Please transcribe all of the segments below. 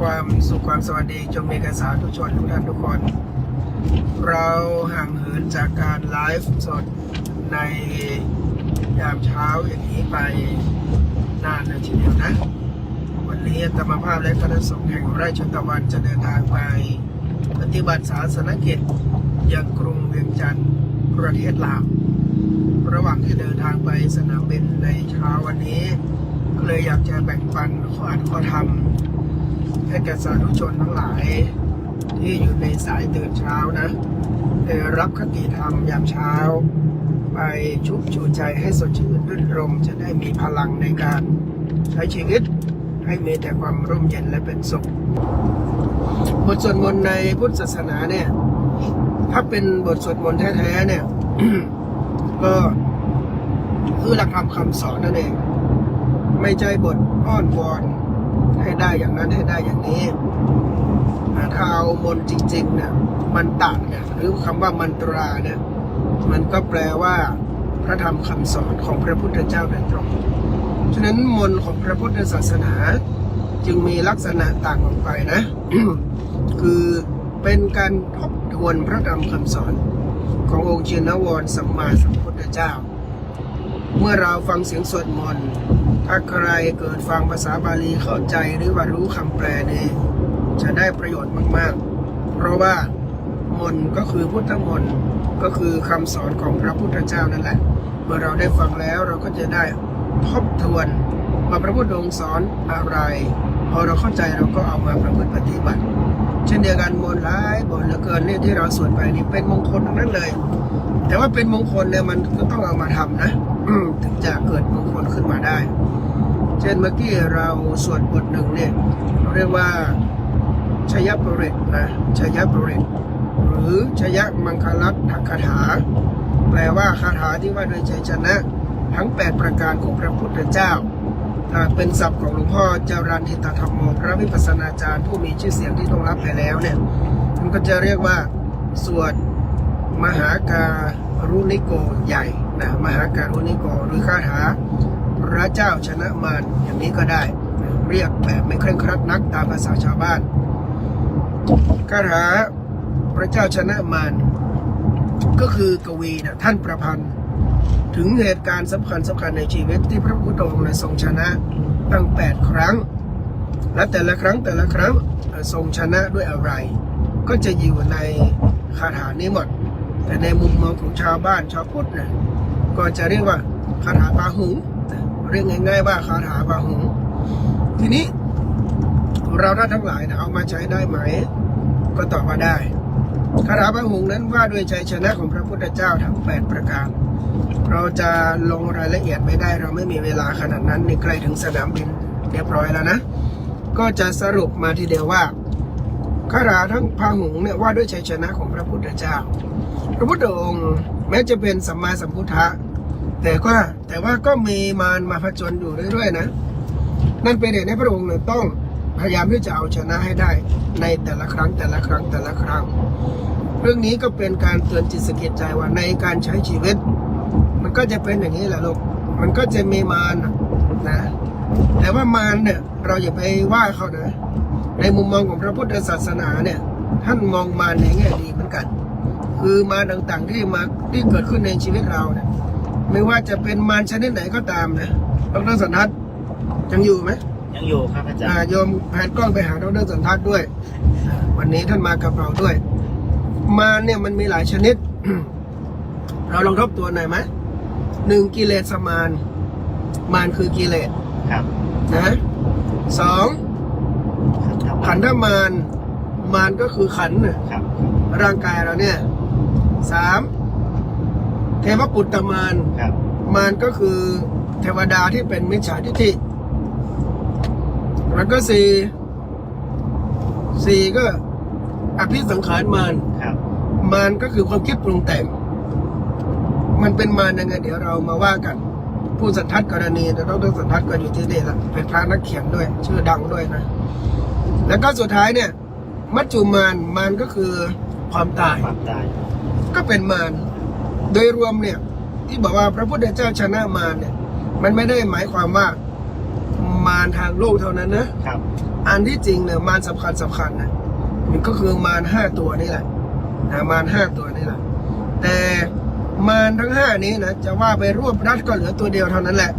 ความสุขความสวัสดีจงมีแก่สาธุกชนทุกท่านทุกคน เราห่างเหินจากการไลฟ์สดในยามเช้าอย่างนี้ไปนานเลยทีเดียวนะ วันนี้ธรรมภาพและคณะสงฆ์แห่งไราชตะวันจะเดินทางไป ปฏิบัติศาสนกิจยังกรุงเวียงจันทร์ประเทศลาวระหว่างที่เดินทางไปสนามบินในเช้าวันนี้ก็เลยอยากจะแบ่งปันข้ออัดข้อธรรม ให้แก่สาธุชนทั้งหลาย ที่อยู่ในสายตื่นเช้านะได้รับคติธรรมยามเช้า ไปชุบชูใจให้สดชื่นรื่นรมจะได้มีพลังในการใช้ชีวิตให้มีแต่ความร่มเย็นและเป็นสุขบทสวดมนต์ในพุทธศาสนาเนี่ย ถ้าเป็นบทสวดมนต์แท้ๆเนี่ย ก็คือหลักธรรมคำสอนนั่นเอง ไม่ใช่บทอ้อนวอน ให้ได้อย่างนั้นให้ได้อย่างนี้ถ้าเอามนจริงๆเนี่ยมันตะเนี่ยหรือคำว่ามันตราเนี่ยมันก็แปลว่า พระธรรมคำสอนของพระพุทธเจ้าโดยตรงฉะนั้นมนของพระพุทธศาสนาจึงมีลักษณะต่างออกไปนะ คือเป็นการทบทวนพระธรรมคำสอนขององค์เจนวรสัมมาสัมพุทธเจ้า เมื่อเราฟังเสียงสวดมนต์ ถ้าใครเกิดฟังภาษาบาลีเข้าใจหรือว่ารู้คำแปลนี่จะได้ประโยชน์มาก ๆ เพราะว่ามนก็คือพุทธมนก็คือคำสอนของพระพุทธเจ้านั่นแหละ เมื่อเราได้ฟังแล้วเราก็จะได้ทบทวนว่าพระพุทธองค์สอนอะไร พอเราเข้าใจเราก็เอามาประพฤติปฏิบัติ เช่นเดียวกันมนต์ร้ายบนเหลือเกินเนี่ยที่เราสวดไปนี่เป็นมงคลทั้งนั้นเลย แต่ว่าเป็นมงคลเนี่ยมันก็ต้องเอามาทำนะ จะเกิดมงคลขึ้นมาได้ เช่นเมื่อกี้เราสวดบทหนึ่งเนี่ยเรียกว่าชยปริตนะชยปริตหรือชยมังคลัตคาถา แปลว่าคาถาที่ว่าโดยชัยชนะทั้ง 8 ประการของพระพุทธเจ้า ถ้าเป็นศัพท์ของหลวงพ่อเจารันทิตธรรมโมพระวิปัสสนาจารย์ผู้มีชื่อเสียงที่ต้องรับไปแล้วเนี่ยมันก็จะเรียกว่าสวดมหาการุณิโกใหญ่ นะมหาการุณิโกหรือคาถาพระเจ้าชนะมารอย่างนี้ก็ได้ เรียกแบบไม่เคร่งครัดนักตามภาษาชาวบ้านคาถาพระเจ้าชนะมารก็คือกวีนะท่านประพันธ์ถึงเหตุการณ์สำคัญสำคัญในชีวิตที่พระพุทธองค์ทรงชนะตั้ง 8 ครั้ง และแต่ละครั้งแต่ละครั้งทรงชนะด้วยอะไร ก็จะอยู่ในคาถานี้หมด แต่ในมุมมองของชาวบ้านชาวพุทธเนี่ย ก็จะเรียกว่าคาถาปาหุงเรียกง่ายๆว่าคาถาปาหุงทีนี้เราท่านทั้งหลายนะเอามาใช้ได้ไหม ก็ตอบว่าได้คาถาปาหุงนั้นว่าด้วยชัยชนะของพระพุทธเจ้าทั้ง8ประการ เราจะลงรายละเอียดไม่ได้เราไม่มีเวลาขนาดนั้นในใกล้ถึงสนามบินเรียบร้อยแล้วนะ ก็จะสรุปมาทีเดียวว่าคาถาทั้งพาหุงเนี่ยว่าด้วยชัยชนะของพระพุทธเจ้า พระพุทธองค์แม้จะเป็นสัมมาสัมพุทธะ แต่ก็แต่ว่าก็มีมารมาผจญอยู่เรื่อยๆนะ นั่นเป็นเหตุให้พระองค์เนี่ยต้องพยายามที่จะเอาชนะให้ได้ในแต่ละครั้งแต่ละครั้งแต่ละครั้ง เรื่องนี้ก็เป็นการเตือนจิตสะกิดใจว่าในการใช้ชีวิต มันก็จะเป็นอย่างนี้แหละลูกมันก็จะมีมารนะ แต่ว่ามารเนี่ยเราอย่าไปว่าเขานะ ในมุมมองของพระพุทธศาสนาเนี่ย ท่านมองมารในแง่ดีเหมือนกัน คือมารต่างๆที่มาที่เกิดขึ้นในชีวิตเราเนี่ย ไม่ว่าจะเป็นมารชนิดไหนก็ตามนะดรสันทัศน์ยังอยู่ไหมยังอยู่ครับอาจารอ่าย์โยมแผนกล้องไปหาดรสันทัศน์ด้วย วันนี้ท่านมากับเราด้วย มารเนี่ยมันมีหลายชนิด เราลองทบทวนหน่อยไหมหนึ่งกิเลสมารมารคือกิเลสครับนะสองครับขันธมารมารก็คือขันธ์น่ะครับร่างกายเราเนี่ยสาม เทวปุตตมารครับ มารก็คือเทวดาที่เป็นมิจฉาทิฏฐิแล้วก็สี่สี่ก็อภิสังขารมารครับ มารก็คือความคิดปรุงแต่ง มันเป็นมารยังไงเดี๋ยวเรามาว่ากัน ผู้สันทัดกรณีแต่ต้องสันทัดก็อยู่ที่นี่ละเป็นพระนักเขียนด้วย ชื่อดังด้วยนะ แล้วก็สุดท้ายเนี่ย มัจจุมารมารก็คือความตายความตาย ก็เป็นมาร โดยรวมเนี่ยที่บอกว่าพระพุทธเจ้าชนะมารเนี่ย มันไม่ได้หมายความว่ามารทางโลกเท่านั้นนะครับ อันที่จริงเนี่ยมารสำคัญสำคัญนะมันก็คือมารห้าตัวนี่แหละนะมารห้าตัวนี่แหละ แต่มารทั้งห้านี้นะจะว่าไปรวบรัดก็เหลือตัวเดียวเท่านั้นแหละ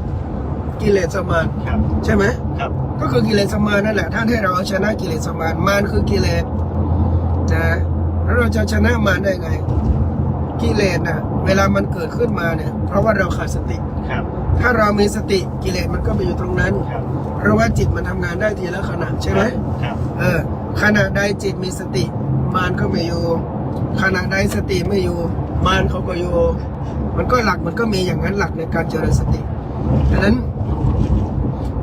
กิเลสมารครับใช่ไหมครับก็คือกิเลสมารนั่นแหละท่านให้เราเอาชนะกิเลสมารมารคือกิเลสนะแล้วเราจะชนะมารได้ไง กิเลสนะเวลามันเกิดขึ้นมาเนี่ย เพราะว่าเราขาดสติ ครับ ถ้าเรามีสติกิเลสมันก็ไปอยู่ตรงนั้น ครับ เพราะว่าจิตมันทำงานได้ทีละขณะใช่ไหมครับ เออขณะใดจิตมีสติมารก็ไม่อยู่ ขณะใดสติไม่อยู่มารเขาก็อยู่ มันก็หลักมันก็มีอย่างนั้นหลักในการเจริญสติดังนั้น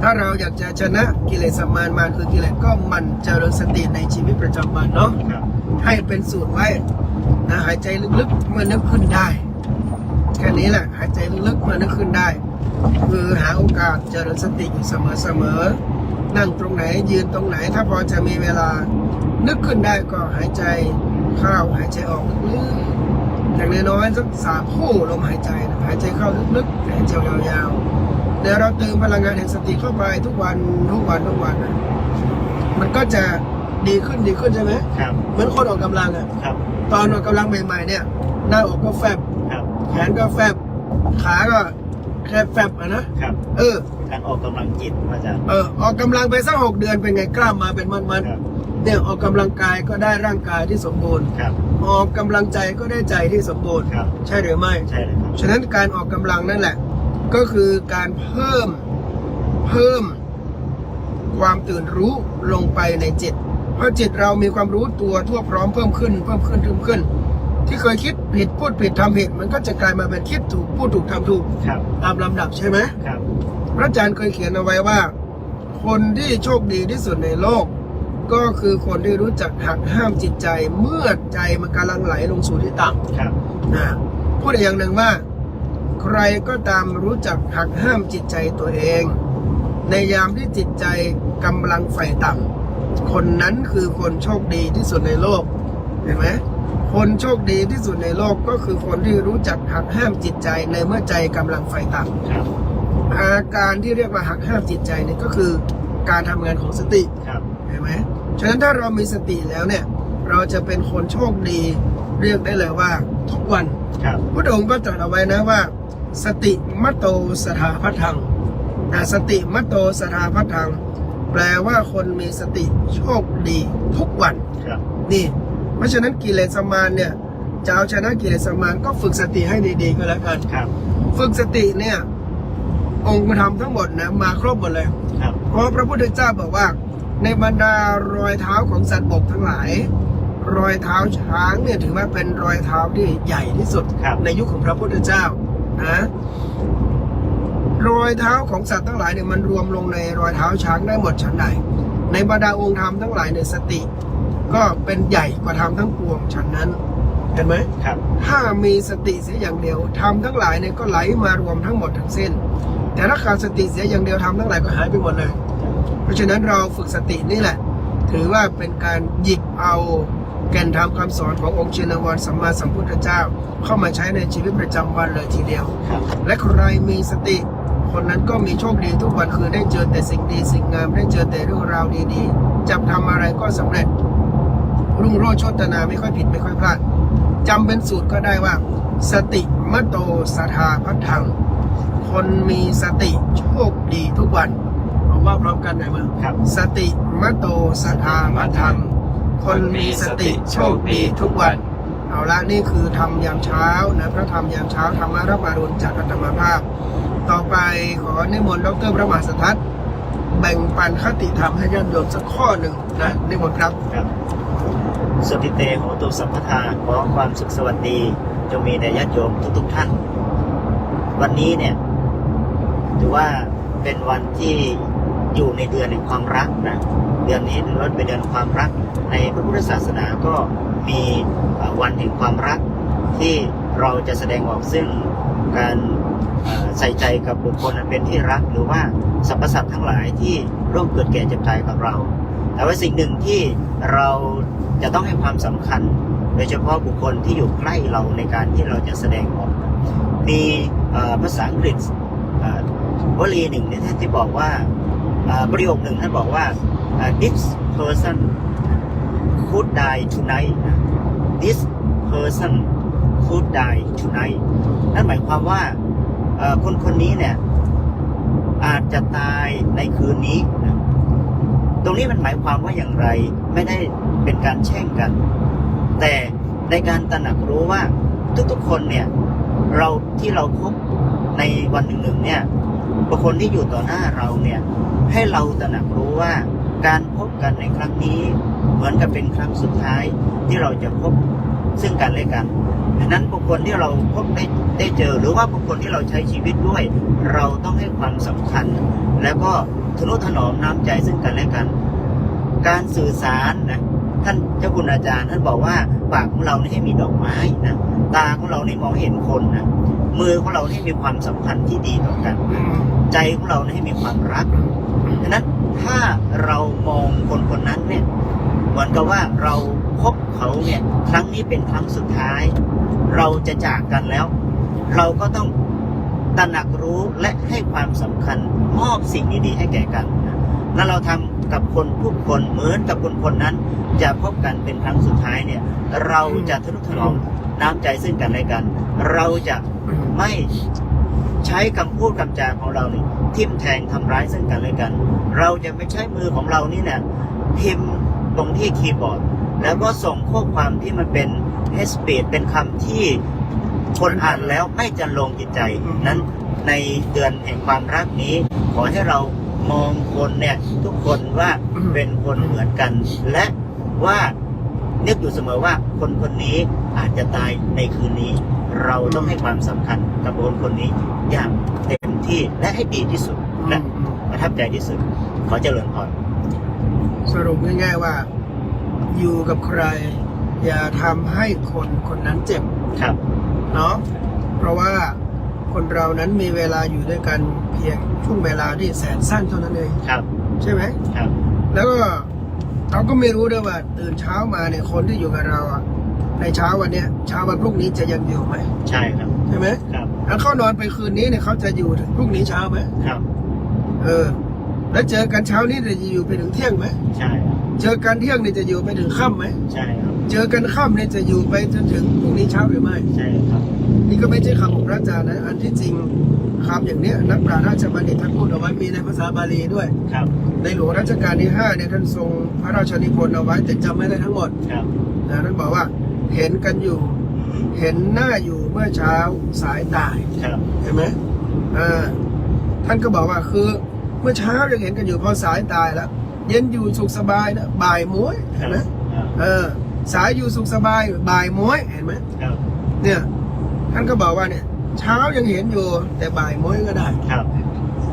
ถ้าเราอยากจะชนะกิเลสมารมารคือกิเลสก็หมันเจริญสติในชีวิตประจำวันเนาะครับ ให้เป็นสูตรไว้ นะหายใจลึกๆเมื่อนึกขึ้นได้แค่นี้แหละหายใจลึกๆเมื่อนึกขึ้นได้ คือหาโอกาสเจริญสติอยู่เสมอๆนั่งตรงไหนยืนตรงไหน ถ้าพอจะมีเวลา นึกขึ้นได้ก็หายใจเข้าหายใจออกลึกๆอย่างน้อยๆสักสามคู่ลมหายใจนะหายใจเข้าลึกๆหายใจยาวๆเดี๋ยวเราเติมพลังงานแห่งสติเข้าไปทุกวันทุกวันทุกวันนะมันก็จะดีขึ้นดีขึ้นใช่ไหมครับเหมือนคนออกกำลังอะครับ ตอนออกกำลังใหม่ๆเนี่ย หน้าอกก็แฟบ ครับ แขนก็แฟบ ขาก็แค่แฟบอะนะ ครับเออการออกกำลังจิตอาจารย์เออออกกำลังไปสักหกเดือนเป็นไงกล้ามมาเป็นมันครับ ๆเนี่ยออกกำลังกายก็ได้ร่างกายที่สมบูรณ์ ครับ ออกกำลังใจก็ได้ใจที่สมบูรณ์ครับ ใช่หรือไม่ ใช่เลยครับ ฉะนั้นการออกกำลังนั่นแหละ ก็คือการเพิ่มเพิ่มความตื่นรู้ลงไปในจิต เพราะจิตเรามีความรู้ตัวทั่วพร้อมเพิ่มขึ้น เพิ่มขึ้นเพิ่มขึ้น ที่เคยคิดผิดพูดผิดทำผิด มันก็จะกลายมาเป็นคิดถูกพูดถูกทำถูกครับตามลำดับใช่ไหมครับพระอาจารย์เคยเขียนเอาไว้ว่า คนที่โชคดีที่สุดในโลก ก็คือคนที่รู้จักหักห้ามจิตใจ เมื่อใจมันกำลังไหลลงสู่ที่ต่ำครับนะพูดอีกอย่างหนึ่งว่า ใครก็ตามรู้จักหักห้ามจิตใจตัวเอง ในยามที่จิตใจกำลังไฟต่ำ คนนั้นคือคนโชคดีที่สุดในโลกเห็นไหมคนโชคดีที่สุดในโลกก็คือคนที่รู้จักหักห้ามจิตใจในเมื่อใจกำลังไฟต่ำครับอาการที่เรียกว่าหักห้ามจิตใจเนี่ยก็คือการทำงานของสติครับเห็นไหมฉะนั้นถ้าเรามีสติแล้วเนี่ย เราจะเป็นคนโชคดีเรียกได้เลยว่า ทุกวันครับพระองค์ก็ตรัสเอาไว้นะว่า สติมัตโตสถาพัทังนะสติมัตโตสถาพัทัง แปลว่าคนมีสติโชคดีทุกวันครับ นี่ เพราะฉะนั้นกิเลสมารเนี่ยจะเอาชนะกิเลสมารก็ฝึกสติให้ดีๆก็แล้วกันครับ ฝึกสติเนี่ย องค์ธรรมทั้งหมดนะมาครบหมดเลยครับ เพราะพระพุทธเจ้าบอกว่า ในบรรดารอยเท้าของสัตว์บกทั้งหลาย รอยเท้าช้างเนี่ยถือว่าเป็นรอยเท้าที่ใหญ่ที่สุดครับในยุคของพระพุทธเจ้านะ รอยเท้าของสัตว์ทั้งหลายเนี่ยมันรวมลงในรอยเท้าช้างได้หมดชั้นใดในบรรดาองค์ธรรมทั้งหลายในยสติ ก็เป็นใหญ่กว่าธรรมทั้งปวงชั้นนั้นเห็นไหมครับ ถ้ามีสติเสียอย่างเดียวทำทั้งหลายเนี่ยก็ไหลมารวมทั้งหมดทั้งสิ้น แต่ถ้าขาดสติเสียอย่างเดียวทำทั้งหลายก็หายไปหมดเลย เพราะฉะนั้นเราฝึกสตินี่แหละ ถือว่าเป็นการหยิบเอาแก่นธรรมคำสอนขององค์ชินวรสัมมาสัมพุทธเจ้า เข้ามาใช้ในชีวิตประจำวันเลยทีเดียวครับและใครมีสติ คนนั้นก็มีโชคดีทุกวันคือได้เจอแต่สิ่งดีสิ่งงามได้เจอแต่เรื่องราวดีๆจับทำอะไรก็สำเร็จ รุ่งโรจน์โชตนาไม่ค่อยผิดไม่ค่อยพลาดจำเป็นสูตรก็ได้ว่า สติมะโตสถาพัทัง คนมีสติโชคดีทุกวันเอาว่าพร้อมกันหน่อยมั้งครับ สติมะโตสถาพัทัง คนมีสติโชคดีทุกวันเอาละนี่คือทำยามเช้านะพระธรรมยามเช้าธรรมรับมารุณจากอัตมาภาพ ต่อไปขอนิมนต์ดรพระมหาสทัศน์แบ่งปันคติธรรมให้ญาติโยมสักข้อหนึ่งนะนิมนต์ครับครับสวดทิเตโหตุสัมปทาขอความสุขสวัสดีจงมีแด่ญาติโยมทุกๆท่าน วันนี้เนี่ยถือว่าเป็นวันที่อยู่ในเดือนแห่งความรักนะเดือนนี้ถือว่าเป็นเดือนความรัก ในพระพุทธศาสนาก็มีวันแห่งความรัก ที่เราจะแสดงออกซึ่งการ ใส่ใจกับบุคคลอันเป็นที่รักหรือว่าสรรพสัตว์ทั้งหลายที่ร่วมเกิดแก่เจ็บตายกับเรา แต่ว่าสิ่งหนึ่งที่เราจะต้องให้ความสำคัญ โดยเฉพาะบุคคลที่อยู่ใกล้เราในการที่เราจะแสดงออก มีภาษาอังกฤษวลีหนึ่งเนี่ยที่บอกว่าประโยคหนึ่งท่านบอกว่า this person could die tonight this person could die tonight นั่นหมายความว่า คนคนนี้เนี่ย อาจจะตายในคืนนี้นะตรงนี้มันหมายความว่าอย่างไรไม่ได้เป็นการแช่งกัน แต่ในการตระหนักรู้ว่าทุกๆคนเนี่ย เราที่เราพบในวันหนึ่งๆเนี่ยบุคคลที่อยู่ต่อหน้าเราเนี่ย ให้เราตระหนักรู้ว่าการพบกันในครั้งนี้ เหมือนกับเป็นครั้งสุดท้ายที่เราจะพบซึ่งกันและกัน ดังนั้นบุคคลที่เราพบได้ได้เจอ หรือว่าบุคคลที่เราใช้ชีวิตด้วย เราต้องให้ความสำคัญ แล้วก็ทนุถนอมน้ำใจซึ่งกันและกัน การสื่อสารนะท่านเจ้าคุณอาจารย์ท่านบอกว่าปากของเราให้มีดอกไม้นะตาของเรานี่มองเห็นคนนะมือของเรานี่มีความสัมพันธ์ที่ดีต่อกัน ใจของเราให้มีความรักดังนั้นถ้าเรามองคนคนนั้นเนี่ยเหมือนกับว่าเรา พบเขาเนี่ยครั้งนี้เป็นครั้งสุดท้าย เราจะจากกันแล้ว เราก็ต้องตระหนักรู้และให้ความสำคัญมอบสิ่งดีๆให้แก่กันนะแล้วเราทำกับคนทุกคนเหมือนกับคนคนนั้น จะพบกันเป็นครั้งสุดท้ายเนี่ย เราจะทนุถนอมน้ำใจซึ่งกันและกัน เราจะไม่ใช้คำพูดคำจาของเรานี่ทิ่มแทงทำร้ายซึ่งกันและกัน เราจะไม่ใช้มือของเรานี่เนี่ยพิมพ์ตรงที่คีย์บอร์ด แล้วก็ส่งข้อความที่มันเป็นเฮสเปดเป็นคำที่คนอ่านแล้วไม่จะลงจิตใจ นั้นในเดือนแห่งความรักนี้ ขอให้เรามองคนเนี่ยทุกคนว่าเป็นคนเหมือนกัน และว่านึกอยู่เสมอว่าคนคนนี้อาจจะตายในคืนนี้ เราต้องให้ความสำคัญกับคนคนนี้อย่างเต็มที่และให้ดีที่สุดอืและมอืมประทับใจที่สุด ขอเจริญพรสรุปง่ายๆว่า อยู่กับใคร อย่าทำให้คนคนนั้นเจ็บครับเนาะเพราะว่าคนเรานั้นมีเวลาอยู่ด้วยกันเพียงช่วงเวลาที่แสนสั้นเท่านั้นเองครับ ใช่ไหมครับ แล้วก็เราก็ไม่รู้ด้วยว่าตื่นเช้ามาเนี่ยคนที่อยู่กับเราอะในเช้าวันเนี้ยเช้าวันพรุ่งนี้จะยังอยู่ไหมใช่ครับใช่ไหมครับแล้วเขานอนไปคืนนี้เนี่ยเขาจะอยู่ถึงพรุ่งนี้เช้าไหมครับ เออ แล้วเจอกันเช้านี้เนี่ยจะอยู่ไปถึงเที่ยงไหมใช่ครับ เจอกันเที่ยงเนี่ยจะอยู่ไปถึงค่ำไหม ใช่ครับ เจอกันค่ำเนี่ยจะอยู่ไปจนถึงพรุ่งนี้เช้าหรือไม่ ใช่ครับ นี่ก็ไม่ใช่คำของพระอาจารย์นะ อันที่จริงคำอย่างเนี้ยนักปราชญ์ราชบัณฑิตท่านพูดเอาไว้มีในภาษาบาลีด้วย ครับ ในหลวงรัชกาลที่ห้าเนี่ยท่านทรงพระราชนิพนธ์เอาไว้แต่จำไม่ได้ทั้งหมดครับ นะท่านบอกว่าเห็นกันอยู่ เห็นหน้าอยู่เมื่อเช้าสายตาย ครับ เห็นไหมอ่าท่านก็บอกว่าคือเมื่อเช้ายังเห็นกันอยู่พอสายตายแล้ว เย็นอยู่สุขสบายนะบ่ายม้วยคเห็รันบไหมครับเออ สายอยู่สุขสบายบ่ายม้วยเห็นไหมครับเนี่ยท่านก็บอกว่าเนี่ย เช้ายังเห็นอยู่แต่บ่ายม้วยก็ได้ครับ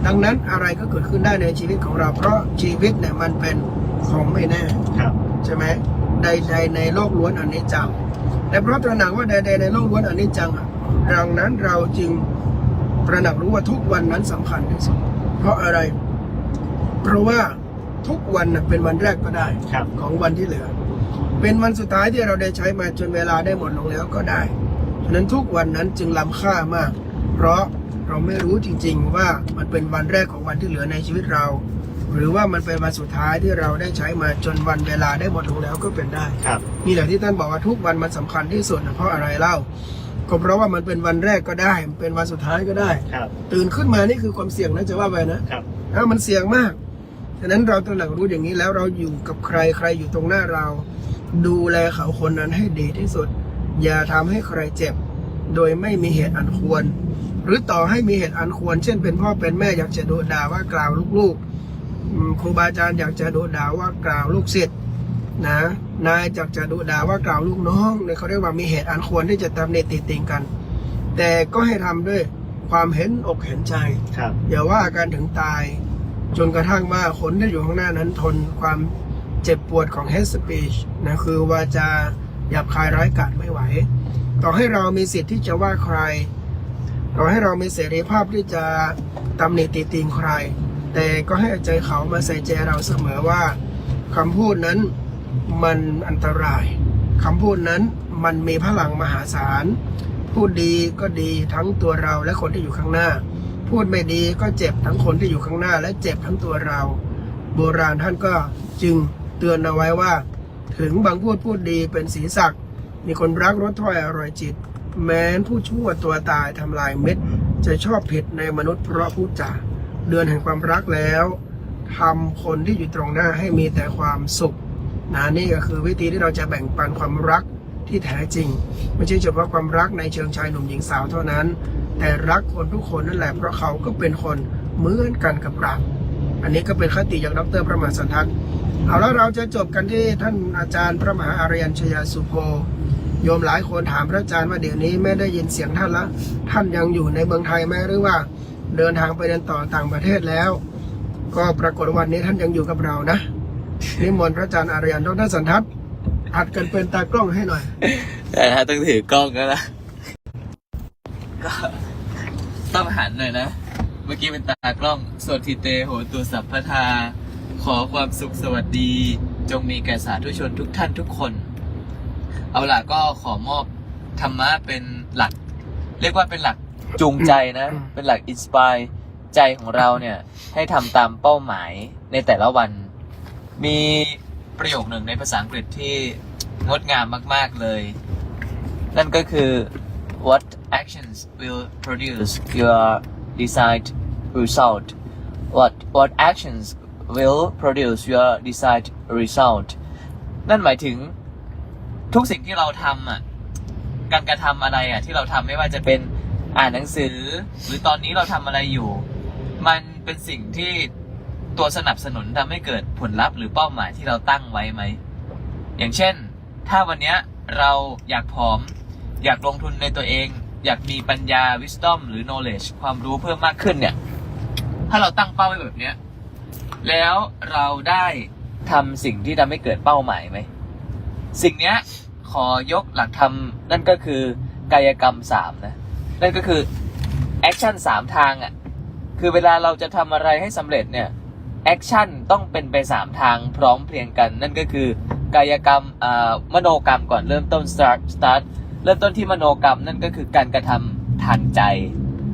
ดังนั้นอะไรก็เกิดขึ้นได้ในชีวิตของเรา เพราะชีวิตเนี่ยมันเป็นของไม่แน่ครับใช่ไหมใดๆในโลกล้วนอันนี้จังแต่เพราะตระหนักว่าใดๆในโลกล้วนอันนี้จังอะดังนั้นเราจึงตระหนักรู้ว่าทุกวันนั้นสำคัญที่สุดเพราะอะไร เพราะว่า ทุกวันน่ะเป็นวันแรกก็ได้ครับของวันที่เหลือ เป็นวันสุดท้ายที่เราได้ใช้มาจนเวลาได้หมดลงแล้วก็ได้ฉะนั้นทุกวันนั้นจึงล้ำค่ามาก เพราะเราไม่รู้จริง ๆ ว่ามันเป็นวันแรกของวันที่เหลือในชีวิตเรา หรือว่ามันเป็นวันสุดท้ายที่เราได้ใช้มาจนวันเวลาได้หมดลงแล้วก็เป็นได้ครับนี่แหละที่ท่านบอกว่าทุกวันมันสำคัญที่สุดนะเพราะอะไรเล่าก็เพราะว่ามันเป็นวันแรกก็ได้มันเป็นวันสุดท้ายก็ได้ครับตื่นขึ้นมานี่คือความเสี่ยงนะจะว่าไปนะครับถ้ามันเสี่ยงมาก ฉะนั้นเราตระหนักรู้อย่างนี้แล้วเราอยู่กับใครใครอยู่ตรงหน้าเรา ดูแลเขาคนนั้นให้ดีที่สุด อย่าทำให้ใครเจ็บ โดยไม่มีเหตุอันควร หรือต่อให้มีเหตุอันควร เช่นเป็นพ่อเป็นแม่อยากจะดุด่าว่ากล่าวลูกๆอืมครูบาอาจารย์อยากจะดุด่าว่ากล่าวลูกศิษย์นะนายอยากจะดุด่าว่ากล่าวลูกน้องเนี่ยเขาเรียกว่ามีเหตุอันควรที่จะตำหนิติติงกัน แต่ก็ให้ทำด้วยความเห็นอกเห็นใจครับอย่าว่ากันถึงตาย จนกระทั่งว่าคนที่อยู่ข้างหน้านั้นทนความเจ็บปวดของ hate speech นะคือวาจาหยาบคายร้ายกาจไม่ไหว ต่อให้เรามีสิทธิ์ที่จะว่าใคร ต่อให้เรามีเสรีภาพที่จะตำหนิติติงใคร แต่ก็ให้ใจเขามาใส่ใจเราเสมอว่าคำพูดนั้นมันอันตรายคำพูดนั้นมันมีพลังมหาศาล พูดดีก็ดีทั้งตัวเราและคนที่อยู่ข้างหน้า พูดไม่ดีก็เจ็บทั้งคนที่อยู่ข้างหน้า และเจ็บทั้งตัวเรา โบราณท่านก็จึงเตือนเอาไว้ว่า ถึงบางพูดพูดดีเป็นสีสักมีคนรักรสถ้อยอร่อยจิต แม้นผู้ชั่วตัวตายทำลายเม็ด จะชอบผิดในมนุษย์เพราะพูดจาเดือนแห่งความรักแล้วทำคนที่อยู่ตรงหน้าให้มีแต่ความสุขนะนี่ก็คือวิธีที่เราจะแบ่งปันความรัก ที่แท้จริง ไม่ใช่เฉพาะความรักในเชิงชายหนุ่มหญิงสาวเท่านั้น แต่รักคนทุกคนนั่นแหละเพราะเขาก็เป็นคนเหมือนกันกับเราอันนี้ก็เป็นคติจากดรพระมหาสันทัศน์เอาแล้วเราจะจบกันที่ท่านอาจารย์พระมหาอารยันชยาสุโภโยมหลายคนถามพระอาจารย์ว่าเดี๋ยวนี้ไม่ได้ยินเสียงท่านแล้ว ท่านยังอยู่ในเมืองไทยไหมหรือว่าเดินทางไปเรียนต่อต่างประเทศแล้ว ก็ปรากฏวันนี้ท่านยังอยู่กับเรานะนิมนต์พระอาจารย์อารยันดรสันทัศน์ อัดกันเป็นตากล้องให้หน่อย แต่ถ้าต้องถือกล้องก็ละก็ต้องหันหน่อยนะ เมื่อกี้เป็นตากล้องสวดทิเตโหตุสัพพทา ขอความสุขสวัสดี จงมีแก่สาธุชนทุกท่านทุกคน เอาล่ะก็ขอมอบธรรมะเป็นหลัก เรียกว่าเป็นหลักจูงใจนะ เป็นหลักอินสปายใจของเราเนี่ย ให้ทำตามเป้าหมายในแต่ละวัน มี ประโยคหนึ่งในภาษาอังกฤษที่งดงามมาก ๆ เลย นั่นก็คือ what actions will produce your desired result what what actions will produce your desired result นั่นหมายถึงทุกสิ่งที่เราทำอะ การกระทำอะไรอะ ที่เราทำไม่ว่าจะเป็นอ่านหนังสือ หรือตอนนี้เราทำอะไรอยู่ มันเป็นสิ่งที่ ตัวสนับสนุนทำให้เกิดผลลัพธ์หรือเป้าหมายที่เราตั้งไว้ไหม อย่างเช่น ถ้าวันนี้เราอยากผอม อยากลงทุนในตัวเอง อยากมีปัญญา wisdom หรือ knowledge ความรู้เพิ่มมากขึ้นเนี่ย ถ้าเราตั้งเป้าไว้แบบเนี้ยแล้วเราได้ทำสิ่งที่ทำให้เกิดเป้าหมายไหม สิ่งเนี้ยขอยกหลักธรรมนั่นก็คือกายกรรมสามนะ นั่นก็คือแอคชั่นสามทางอะ่ะ คือเวลาเราจะทำอะไรให้สำเร็จเนี่ย แอคชั่นต้องเป็นไปสามทางพร้อมเพรียงกัน นั่นก็คือกายกรรมอ่ามโนกรรมก่อนเริ่มต้น start start เริ่มต้นที่มโนกรรมนั่นก็คือการกระทำทางใจ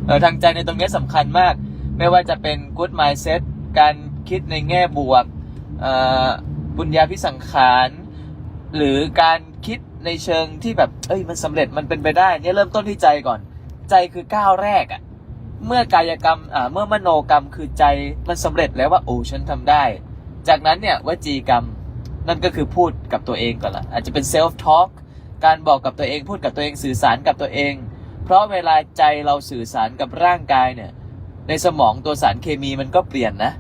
เออทางใจในตรงนี้สำคัญมาก ไม่ว่าจะเป็น good mindset การคิดในแง่บวกเอ่อบุญญาพิสังขาร หรือการคิดในเชิงที่แบบเอ้ยมันสำเร็จมันเป็นไปได้เนี่ยเริ่มต้นที่ใจก่อน ใจคือก้าวแรกอะ่ะ เมื่อกายกรรมอ่าเมื่อมโนกรรมคือใจมันสำเร็จแล้วว่าโอ้ฉันทำได้ จากนั้นเนี่ยวจีกรรมนั่นก็คือพูดกับตัวเองก่อนละอาจจะเป็น self talk การบอกกับตัวเองพูดกับตัวเองสื่อสารกับตัวเอง เพราะเวลาใจเราสื่อสารกับร่างกายเนี่ยในสมองตัวสารเคมีมันก็เปลี่ยนนะ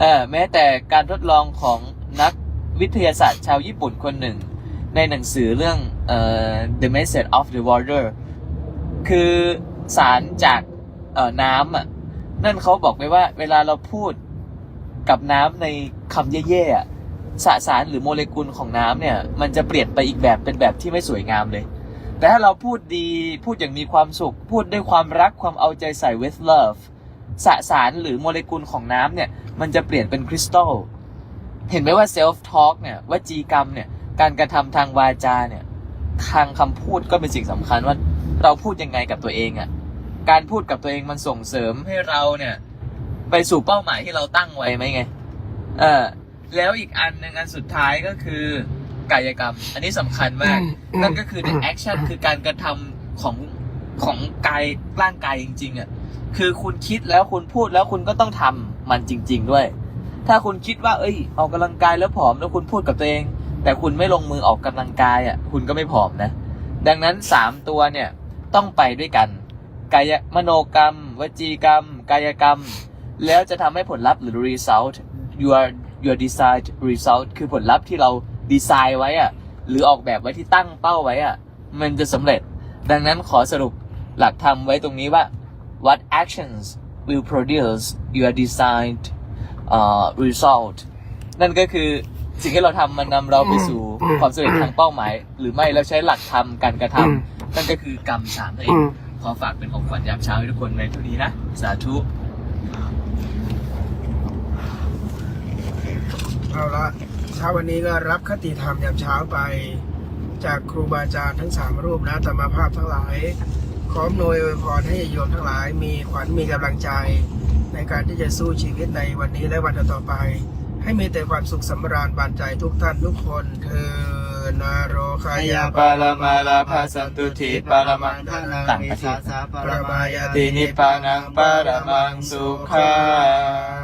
เออแม้แต่การทดลองของนักวิทยาศาสตร์ชาวญี่ปุ่นคนหนึ่ง ในหนังสือเรื่องเอ่อ The Message of the Water คือสารจาก เอ่อน้ำอะ นั่นเขาบอกไว้ว่า เวลาเราพูดกับน้ำในคำแย่ๆอะสสารหรือโมเลกุลของน้ำเนี่ย มันจะเปลี่ยนไปอีกแบบเป็นแบบที่ไม่สวยงามเลย แต่ถ้าเราพูดดีพูดอย่างมีความสุข พูดด้วยความรักความเอาใจใส่ with love สสารหรือโมเลกุลของน้ำเนี่ย มันจะเปลี่ยนเป็นคริสตัลเห็นไหมว่า self talk เนี่ย วจีกรรมเนี่ย การกระทำทางวาจาเนี่ย ทางคำพูดก็เป็นสิ่งสำคัญว่าเราพูดยังไงกับตัวเองอะ่ะ การพูดกับตัวเองมันส่งเสริมให้เราเนี่ย ไปสู่เป้าหมายที่เราตั้งไว้ไหมไง เออ แล้วอีกอันหนึ่งอันสุดท้ายก็คือกายกรรม อันนี้สำคัญมากอืมอืมนั่นก็คือ the action คือการกระทำของของกายร่างกายจริงๆอะคือคุณคิดแล้วคุณพูดแล้วคุณก็ต้องทำมันจริง ๆ ด้วย ถ้าคุณคิดว่า เอ้ย ออกกำลังกายแล้วผอมแล้วคุณพูดกับตัวเอง แต่คุณไม่ลงมือออกกำลังกายอะ คุณก็ไม่ผอมนะ ดังนั้นสามตัวเนี่ยต้องไปด้วยกัน กายมโนกรรม วจีกรรม กายกรรม แล้วจะทำให้ผลลัพธ์หรือ result your your desired result คือผลลัพธ์ที่เราดีไซน์ไว้อะหรือออกแบบไว้ที่ตั้งเป้าไว้อะมันจะสำเร็จ ดังนั้นขอสรุปหลักธรรมไว้ตรงนี้ว่า what actions will produce your desired uh, result นั่นก็คือสิ่งที่เราทำมันนำเราไปสู่ความสำเร็จทางเป้าหมาย หรือไม่เราใช้หลักธรรมการกระทำนั่นก็คือกรรมสามนั่นเออืงม ขอฝากเป็นของขวัญยามเช้าให้ทุกคนในทุกนี้นะ สาธุ เอาละเช้าวันนี้ก็รับคติธรรมยามเช้าไป จากครูบาอาจารย์ทั้งสามรูปนะธรรมภาพทั้งหลาย ขออำนวยอวยพรให้โยมทั้งหลาย มีขวัญมีกำลังใจ ในการที่จะสู้ชีวิตในวันนี้และวันต่อไป ให้มีแต่ความสุขสำราญบานใจทุกท่านทุกคนเธอ นาโรคายาปารามาลาภาสันตุทิปารามังต่างประเทศปรมายาตินิพพานังปารามังสุขัง